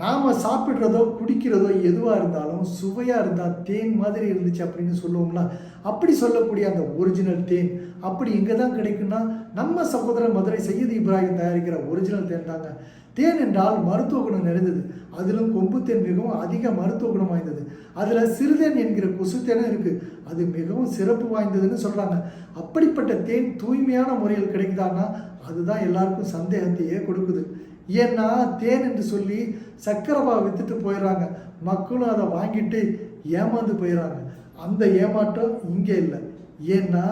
நாம் சாப்பிட்றதோ குடிக்கிறதோ எதுவாக இருந்தாலும் சுவையாக இருந்தால் தேன் மாதிரி இருந்துச்சு அப்படின்னு சொல்லுவோம்ல அப்படி சொல்லக்கூடிய அந்த ஒரிஜினல் தேன் அப்படி எங்கே தான் கிடைக்குன்னா நம்ம சகோதரர் மதுரை சையது இப்ராஹிம் தயாரிக்கிற ஒரிஜினல் தேன் தாங்க. தேன் என்றால் மருத்துவ குணம் நிறைந்தது. அதிலும் கொம்பு தேன் மிகவும் அதிக மருத்துவ குணம் வாய்ந்தது. அதில் சிறுதேன் என்கிற கொசு தேனும் இருக்குது அது மிகவும் சிறப்பு வாய்ந்ததுன்னு சொல்கிறாங்க அப்படிப்பட்ட தேன் தூய்மையான முறையில் கிடைக்குதான்னா அதுதான் எல்லாருக்கும் சந்தேகத்தையே கொடுக்குது. ஏன்னா தேன் என்று சொல்லி சக்கரவா வித்துட்டு போயிடுறாங்க மக்களும் அதை வாங்கிட்டு ஏமாந்து போயிடுறாங்க அந்த ஏமாற்றம் இங்கே இல்லை. ஏன்னா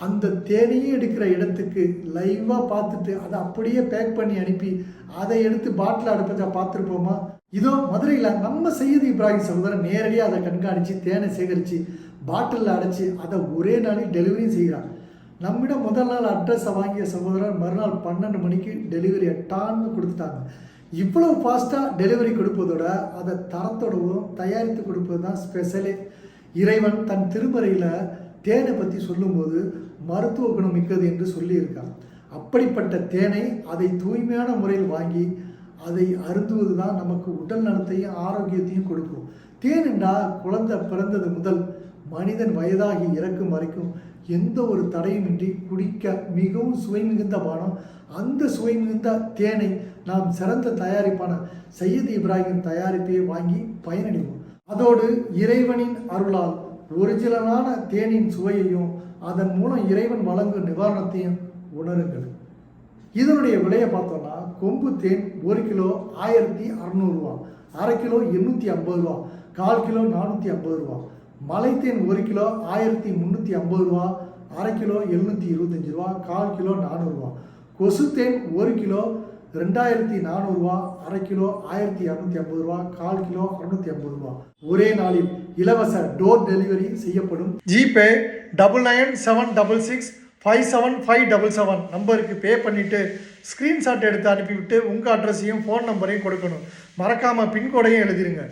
அந்த தேனையும் எடுக்கிற இடத்துக்கு லைவாக பார்த்துட்டு அதை அப்படியே பேக் பண்ணி அனுப்பி அதை எடுத்து பாட்டில் அடுப்பதை பார்த்துருப்போமா? இதோ மதுரையில் நம்ம சையது இப்ராஹிம் சகோதரன் நேரடியாக அதை கண்காணித்து தேனை சேகரித்து பாட்டிலில் அடைச்சி அதை ஒரே நாளில் டெலிவரியும் செய்கிறாங்க நம்மிடம் முதல் நாள் அட்ரஸை வாங்கிய சகோதரர் மறுநாள் பன்னெண்டு மணிக்கு டெலிவரி டான்னு கொடுத்துட்டாங்க. இவ்வளோ ஃபாஸ்ட்டாக டெலிவரி கொடுப்பதோட அதை தரத்தோடவும் தயாரித்து கொடுப்பது தான் ஸ்பெஷலே இறைவன் தன் திருமறையில் தேனை பற்றி சொல்லும்போது மருத்துவ குணம் மிக்கது என்று சொல்லியிருக்கான் அப்படிப்பட்ட தேனை அதை தூய்மையான முறையில் வாங்கி அதை அருந்துவது தான் நமக்கு உடல் நலத்தையும் ஆரோக்கியத்தையும் கொடுக்கும். தேன் என்றால் குழந்தை பிறந்தது முதல் மனிதன் வயதாகி இறக்கும் வரைக்கும் எந்த ஒரு தடையுமின்றி குடிக்க மிகவும் சுவை மிகுந்த பானம் அந்த சுவை மிகுந்த தேனை நாம் சிறந்த தயாரிப்பான சையது இப்ராஹிம் தயாரிப்பை வாங்கி பயனடைவோம். அதோடு இறைவனின் அருளால் ஒரிஜினலான தேனின் சுவையையும் அதன் மூலம் இறைவன் வழங்கும் நிவாரணத்தையும் உணருங்கள். இதனுடைய விலையை பார்த்தோம்னா கொம்பு தேன் ஒரு கிலோ ஆயிரத்தி அறநூறுவா அரை கிலோ எண்ணூற்றி ஐம்பது ரூபா கால் கிலோ நானூற்றி ஐம்பது ரூபா. மலைத்தேன் ஒரு கிலோ ஆயிரத்தி முந்நூற்றி ஐம்பது ரூபா அரை கிலோ எழுநூற்றி இருபத்தஞ்சி ரூபா கால் கிலோ நானூறுரூவா கொசுத்தேன் ஒரு கிலோ ரெண்டாயிரத்தி நானூறுரூவா அரை கிலோ ஆயிரத்தி இரநூத்தி ஐம்பது ரூபா கால் கிலோ அறுநூத்தி ஐம்பது ரூபா. ஒரே நாளில் இலவச டோர் டெலிவரி செய்யப்படும். GPay double nine seven double six five seven five double seven நம்பருக்கு பே பண்ணிவிட்டு ஸ்க்ரீன்ஷாட் எடுத்து அனுப்பிவிட்டு உங்கள் அட்ரஸையும் ஃபோன் நம்பரையும் கொடுக்கணும். மறக்காமல் பின்கோடையும் எழுதிருங்க.